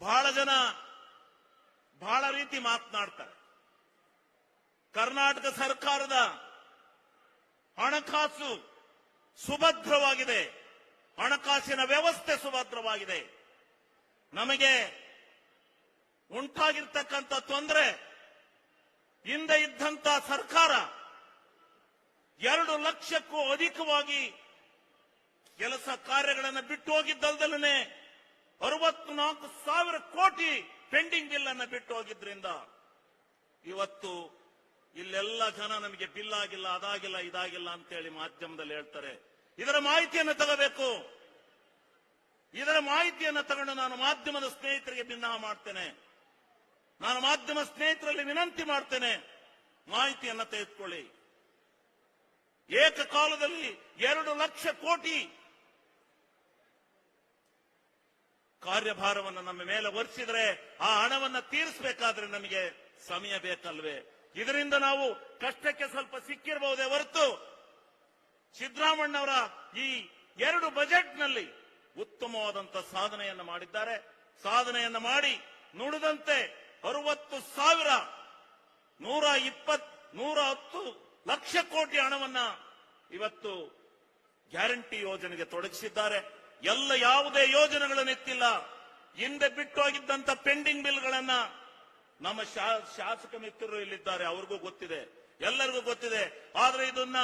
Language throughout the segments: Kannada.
ಬಹಳ ಜನ ಬಹಳ ರೀತಿ ಮಾತನಾಡ್ತಾರೆ. ಕರ್ನಾಟಕ ಸರ್ಕಾರದ ಹಣಕಾಸು ಸುಭದ್ರವಾಗಿದೆ. ಹಣಕಾಸಿನ ವ್ಯವಸ್ಥೆ ಸುಭದ್ರವಾಗಿದೆ. ನಮಗೆ ಉಂಟಾಗಿರ್ತಕ್ಕಂಥ ತೊಂದರೆ ಹಿಂದೆ ಇದ್ದಂತ ಸರ್ಕಾರ ಎರಡು ಲಕ್ಷಕ್ಕೂ ಅಧಿಕವಾಗಿ ಕೆಲಸ ಕಾರ್ಯಗಳನ್ನು ಬಿಟ್ಟು ಹೋಗಿದ್ದಲ್ದಲೇ ಅರವತ್ನಾಲ್ಕು ಸಾವಿರ ಕೋಟಿ ಪೆಂಡಿಂಗ್ ಬಿಲ್ ಅನ್ನು ಬಿಟ್ಟು ಹೋಗಿದ್ರಿಂದ ಇವತ್ತು ಇಲ್ಲೆಲ್ಲ ಜನ ನಮಗೆ ಬಿಲ್ ಆಗಿಲ್ಲ, ಅದಾಗಿಲ್ಲ, ಇದಾಗಿಲ್ಲ ಅಂತೇಳಿ ಮಾಧ್ಯಮದಲ್ಲಿ ಹೇಳ್ತಾರೆ. ಇದರ ಮಾಹಿತಿಯನ್ನು ತಗೋಬೇಕು. ಇದರ ಮಾಹಿತಿಯನ್ನು ತಗೊಂಡು ನಾನು ಮಾಧ್ಯಮದ ಸ್ನೇಹಿತರಿಗೆ ಭಿನ್ನ ಮಾಡ್ತೇನೆ. ನಾನು ಮಾಧ್ಯಮ ಸ್ನೇಹಿತರಲ್ಲಿ ವಿನಂತಿ ಮಾಡ್ತೇನೆ. ಮಾಹಿತಿಯನ್ನು ತೆಗೆದುಕೊಳ್ಳಿ. ಏಕಕಾಲದಲ್ಲಿ ಎರಡು ಲಕ್ಷ ಕೋಟಿ ಕಾರ್ಯಭಾರವನ್ನು ನಮ್ಮ ಮೇಲೆ ಒರೆಸಿದ್ರೆ ಆ ಹಣವನ್ನು ತೀರಿಸಬೇಕಾದ್ರೆ ನಮಗೆ ಸಮಯ ಬೇಕಲ್ವೇ? ಇದರಿಂದ ನಾವು ಕಷ್ಟಕ್ಕೆ ಸ್ವಲ್ಪ ಸಿಕ್ಕಿರಬಹುದೇ ಹೊರತು ಸಿದ್ದರಾಮಣ್ಣವರ ಈ ಎರಡು ಬಜೆಟ್ನಲ್ಲಿ ಉತ್ತಮವಾದಂತ ಸಾಧನೆಯನ್ನು ಮಾಡಿದ್ದಾರೆ. ಸಾಧನೆಯನ್ನು ಮಾಡಿ ನುಡಿದಂತೆ ಅರವತ್ತು ಸಾವಿರ ನೂರ ಇಪ್ಪತ್, ನೂರ ಹತ್ತು ಲಕ್ಷ ಕೋಟಿ ಹಣವನ್ನ ಇವತ್ತು ಗ್ಯಾರಂಟಿ ಯೋಜನೆಗೆ ತೊಡಗಿಸಿದ್ದಾರೆ. ಎಲ್ಲ ಯಾವುದೇ ಯೋಜನೆಗಳನ್ನು ಎತ್ತಿಲ್ಲ ಹಿಂದೆ ಬಿಟ್ಟು ಹೋಗಿದ್ದಂತ ಪೆಂಡಿಂಗ್ ಬಿಲ್ಗಳನ್ನ ನಮ್ಮ ಶಾಸಕ ಮಿತ್ರರು ಇಲ್ಲಿದ್ದಾರೆ, ಅವ್ರಿಗೂ ಗೊತ್ತಿದೆ, ಎಲ್ಲರಿಗೂ ಗೊತ್ತಿದೆ. ಆದ್ರೆ ಇದನ್ನ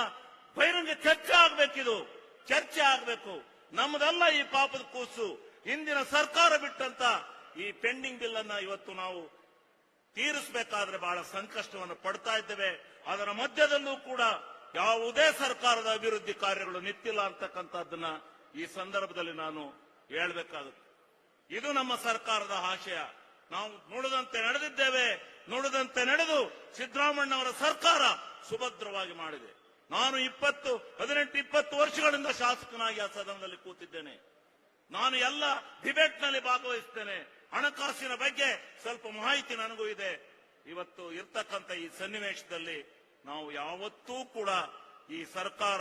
ಬಹಿರಂಗ ಚರ್ಚೆ ಆಗ್ಬೇಕಿದು ಚರ್ಚೆ ಆಗ್ಬೇಕು. ನಮ್ಮದಲ್ಲ ಈ ಪಾಪದ ಕೂಸು. ಹಿಂದಿನ ಸರ್ಕಾರ ಬಿಟ್ಟಂತ ಈ ಪೆಂಡಿಂಗ್ ಬಿಲ್ ಅನ್ನ ಇವತ್ತು ನಾವು ತೀರಿಸಬೇಕಾದ್ರೆ ಬಹಳ ಸಂಕಷ್ಟವನ್ನು ಪಡ್ತಾ ಇದ್ದೇವೆ. ಅದರ ಮಧ್ಯದಲ್ಲೂ ಕೂಡ ಯಾವುದೇ ಸರ್ಕಾರದ ಅಭಿವೃದ್ಧಿ ಕಾರ್ಯಗಳು ನಿಂತಿಲ್ಲ ಅಂತಕ್ಕಂಥದ್ದನ್ನ ಈ ಸಂದರ್ಭದಲ್ಲಿ ನಾನು ಹೇಳ್ಬೇಕಾಗುತ್ತೆ ಇದು ನಮ್ಮ ಸರ್ಕಾರದ ಆಶಯ. ನಾವು ನುಡಿದಂತೆ ನಡೆದಿದ್ದೇವೆ. ನುಡಿದಂತೆ ನಡೆದು ಸಿದ್ದರಾಮಣ್ಣವರ ಸರ್ಕಾರ ಸುಭದ್ರವಾಗಿ ಮಾಡಿದೆ. ನಾನು ಇಪ್ಪತ್ತು, ಹದಿನೆಂಟು, ಇಪ್ಪತ್ತು ವರ್ಷಗಳಿಂದ ಶಾಸಕನಾಗಿ ಆ ಸದನದಲ್ಲಿ ಕೂತಿದ್ದೇನೆ. ನಾನು ಎಲ್ಲ ಡಿಬೇಟ್ನಲ್ಲಿ ಭಾಗವಹಿಸ್ತೇನೆ. ಹಣಕಾಸಿನ ಬಗ್ಗೆ ಸ್ವಲ್ಪ ಮಾಹಿತಿ ನನಗೂ ಇದೆ. ಇವತ್ತು ಇರ್ತಕ್ಕಂಥ ಈ ಸನ್ನಿವೇಶದಲ್ಲಿ ನಾವು ಯಾವತ್ತೂ ಕೂಡ ಈ ಸರ್ಕಾರ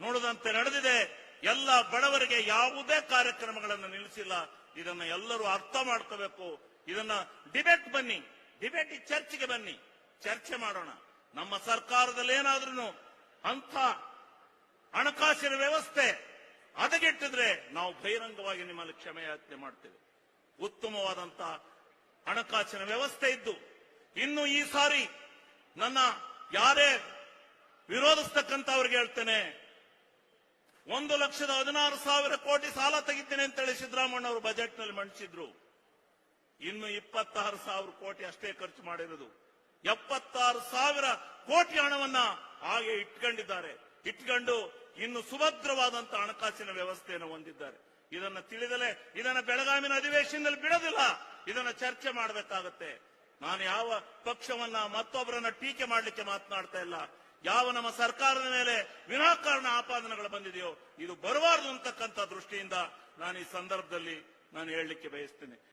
ನೋಡದಂತೆ ನಡೆದಿದೆ. ಎಲ್ಲ ಬಡವರಿಗೆ ಯಾವುದೇ ಕಾರ್ಯಕ್ರಮಗಳನ್ನು ನಿಲ್ಲಿಸಿಲ್ಲ. ಇದನ್ನ ಎಲ್ಲರೂ ಅರ್ಥ ಮಾಡ್ಕೋಬೇಕು. ಇದನ್ನ ಡಿಬೇಟ್ ಬನ್ನಿ. ಡಿಬೇಟ್ ಚರ್ಚೆಗೆ ಬನ್ನಿ. ಚರ್ಚೆ ಮಾಡೋಣ. ನಮ್ಮ ಸರ್ಕಾರದಲ್ಲಿ ಏನಾದ್ರೂ ಅಂತ ಹಣಕಾಸಿನ ವ್ಯವಸ್ಥೆ ಹದಗೆಟ್ಟಿದ್ರೆ ನಾವು ಬಹಿರಂಗವಾಗಿ ನಿಮ್ಮಲ್ಲಿ ಕ್ಷಮೆಯಾಚನೆ ಮಾಡ್ತೇವೆ. ಉತ್ತಮವಾದಂತಹ ಹಣಕಾಸಿನ ವ್ಯವಸ್ಥೆ ಇದ್ದು, ಇನ್ನು ಈ ಸಾರಿ ನನ್ನ ಯಾರೇ ವಿರೋಧಿಸ್ತಕ್ಕಂಥವ್ರಿಗೆ ಹೇಳ್ತೇನೆ ಒಂದು ಲಕ್ಷದ ಹದಿನಾರು ಸಾವಿರ ಕೋಟಿ ಸಾಲ ತೆಗಿತೇನೆ ಅಂತೇಳಿ ಸಿದ್ದರಾಮಣ್ಣ ಅವರು ಬಜೆಟ್ನಲ್ಲಿ ಮಂಡಿಸಿದ್ರು. ಇನ್ನು ಇಪ್ಪತ್ತಾರು ಸಾವಿರ ಕೋಟಿ ಅಷ್ಟೇ ಖರ್ಚು ಮಾಡಿರೋದು. ಎಪ್ಪತ್ತಾರು ಸಾವಿರ ಕೋಟಿ ಹಣವನ್ನ ಹಾಗೆ ಇಟ್ಕೊಂಡಿದ್ದಾರೆ. ಇಟ್ಕೊಂಡು ಇನ್ನು ಸುಭದ್ರವಾದಂತಹ ಹಣಕಾಸಿನ ವ್ಯವಸ್ಥೆಯನ್ನು ಹೊಂದಿದ್ದಾರೆ. ಇದನ್ನ ತಿಳಿದಲೇ ಇದನ್ನ ಬೆಳಗಾವಿನ ಅಧಿವೇಶನದಲ್ಲಿ ಬಿಡೋದಿಲ್ಲ. ಇದನ್ನ ಚರ್ಚೆ ಮಾಡಬೇಕಾಗತ್ತೆ. ನಾನು ಯಾವ ಪಕ್ಷವನ್ನ ಮತ್ತೊಬ್ಬರನ್ನ ಟೀಕೆ ಮಾಡಲಿಕ್ಕೆ ಮಾತನಾಡ್ತಾ ಇಲ್ಲ. ಯಾವ ನಮ್ಮ ಸರ್ಕಾರದ ಮೇಲೆ ವಿನಾಕಾರಣ ಆಪಾದನೆಗಳು ಬಂದಿದೆಯೋ, ಇದು ಬರಬಾರದು ಅಂತಕ್ಕಂಥ ದೃಷ್ಟಿಯಿಂದ ನಾನು ಈ ಸಂದರ್ಭದಲ್ಲಿ ನಾನು ಹೇಳಲಿಕ್ಕೆ ಬಯಸ್ತೇನೆ.